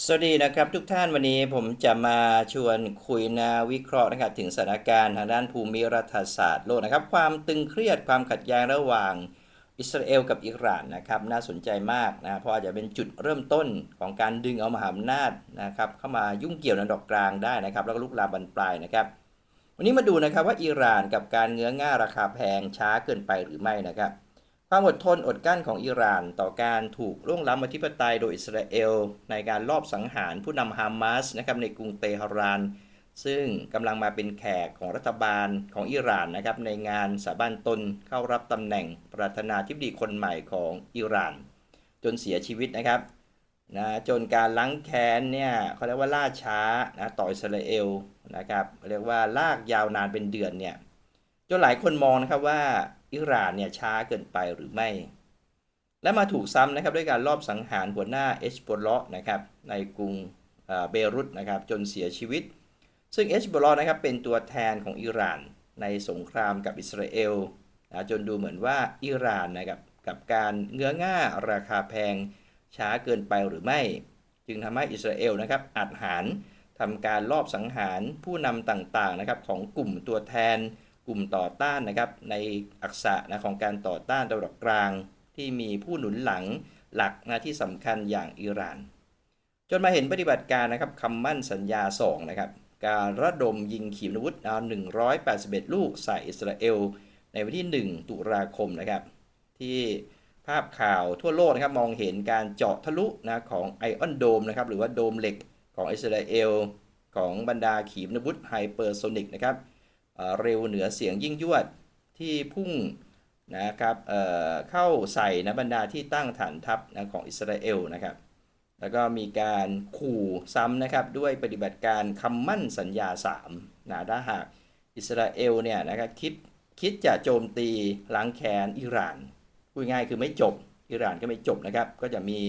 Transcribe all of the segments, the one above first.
สวัสดีนะครับทุกท่านวันนี้ผมจะมาชวนคุยนาวิเคราะห์นะครับถึงสถานการณ์ทางด้านภูมิรัฐศาสตร์โลกนะครับ ความตึงเครียดความขัดแย้งระหว่างอิสราเอลกับอิหร่านนะครับ น่าสนใจมากนะเพราะอาจจะเป็นจุดเริ่มต้นของการดึงเอามหาอำนาจนะครับ เข้ามายุ่งเกี่ยวในดอกกลางได้นะครับ แล้วก็ลุกลามบานปลายนะครับ วันนี้มาดูนะครับว่าอิหร่านกับการเงื้อง่าราคาแพงช้าเกินไปหรือไม่นะครับ ความอดทนอดกั้นของอิหร่านต่อการถูกล่วงล้ำอธิปไตยโดยอิสราเอล ในการลอบสังหารผู้นำฮามาสนะครับในกรุงเตหะราน ซึ่งกำลังมาเป็นแขกของรัฐบาลของอิหร่านนะครับในงานสาบานตนเข้ารับตำแหน่งประธานาธิบดีคนใหม่ของอิหร่าน จนเสียชีวิตนะครับนะจนการล้างแค้นเนี่ยเขาเรียกว่าล่าช้านะต่ออิสราเอลนะครับเรียกว่าลากยาวนานเป็นเดือนเนี่ยจนหลายคนมองนะครับว่า อิหร่านเนี่ยช้าเกินไปหรือไม่ และมาถูกซ้ำนะครับด้วยการลอบสังหารหัวหน้าเอชบอลเลาะนะครับในกรุงเอ่อเบรุตนะครับจนเสียชีวิต ซึ่งเอชบอลเลาะนะครับเป็นตัวแทนของอิหร่านในสงครามกับอิสราเอลนะจนดูเหมือนว่าอิหร่านนะครับกับการเงื้อง่าราคาแพงช้าเกินไปหรือไม่ จึงทำให้อิสราเอลนะครับอัดหารทำการลอบสังหารผู้นำต่างๆนะครับของกลุ่มตัวแทน กลุ่มต่อต้านนะครับในอักษะนะของการต่อต้านตะวันออกกลาง ที่มีผู้หนุนหลังหลักนะที่สำคัญอย่างอิหร่าน จนมาเห็นปฏิบัติการนะครับคำมั่นสัญญา 2 นะครับ การระดมยิงขีปนาวุธเอา181 ลูกใส่อิสราเอล ในวันที่ 1 ตุลาคมนะครับ ที่ภาพข่าวทั่วโลกนะครับมองเห็นการเจาะทะลุนะของไอออนโดมนะครับหรือว่าโดมเหล็กของอิสราเอล ของบรรดาขีปนาวุธไฮเปอร์โซนิกนะครับ เร็วเหนือเสียงยิ่งยวดที่พุ่งนะครับเเข้าใส่นะบรรดาที่ตั้งฐานทัพนะของอิสราเอลนะครับ แล้วก็มีการขู่ซ้ำนะครับด้วยปฏิบัติการคำมั่นสัญญา3นะถ้าหากอิสราเอลเนี่ยนะครับคิดคิดจะโจมตีล้างแค้นอิหร่านพูดง่ายคือไม่จบอิหร่านก็ไม่จบนะครับ ก็จะมี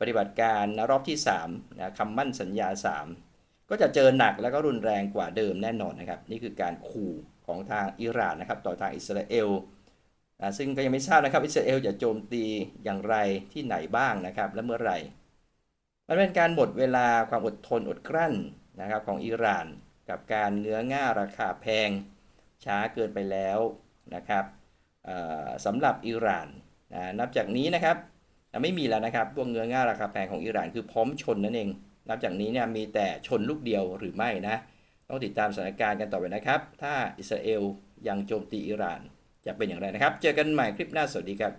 ปฏิบัติการนะรอบที่3นะคำมั่นสัญญา 3 ก็จะเจอหนักแล้วก็รุนแรงกว่าเดิมแน่นอนนะครับนี่คือการขู่ของทางอิหร่านนะครับต่อทางอิสราเอลนะซึ่งก็ยังไม่ทราบนะครับอิสราเอลจะโจมตีอย่างไรที่ไหนบ้างนะครับและเมื่อไหร่มันเป็นการหมดเวลาความอดทนอดกลั้นนะครับของอิหร่านกับการเนื้อง่าราคาแพง ช้าเกินไปแล้วนะครับสำหรับอิหร่านนะนับจากนี้นะครับไม่มีแล้วนะครับพวกเนื้อง่าราคาแพงของอิหร่านคือพร้อมชนนั่นเอง นับจากนี้เนี่ยมีแต่ชนลูกเดียวหรือไม่นะ ต้องติดตามสถานการณ์กันต่อไปนะครับ ถ้าอิสราเอลยังโจมตีอิหร่าน จะเป็นอย่างไรนะครับ เจอกันใหม่คลิปหน้าสวัสดีครับ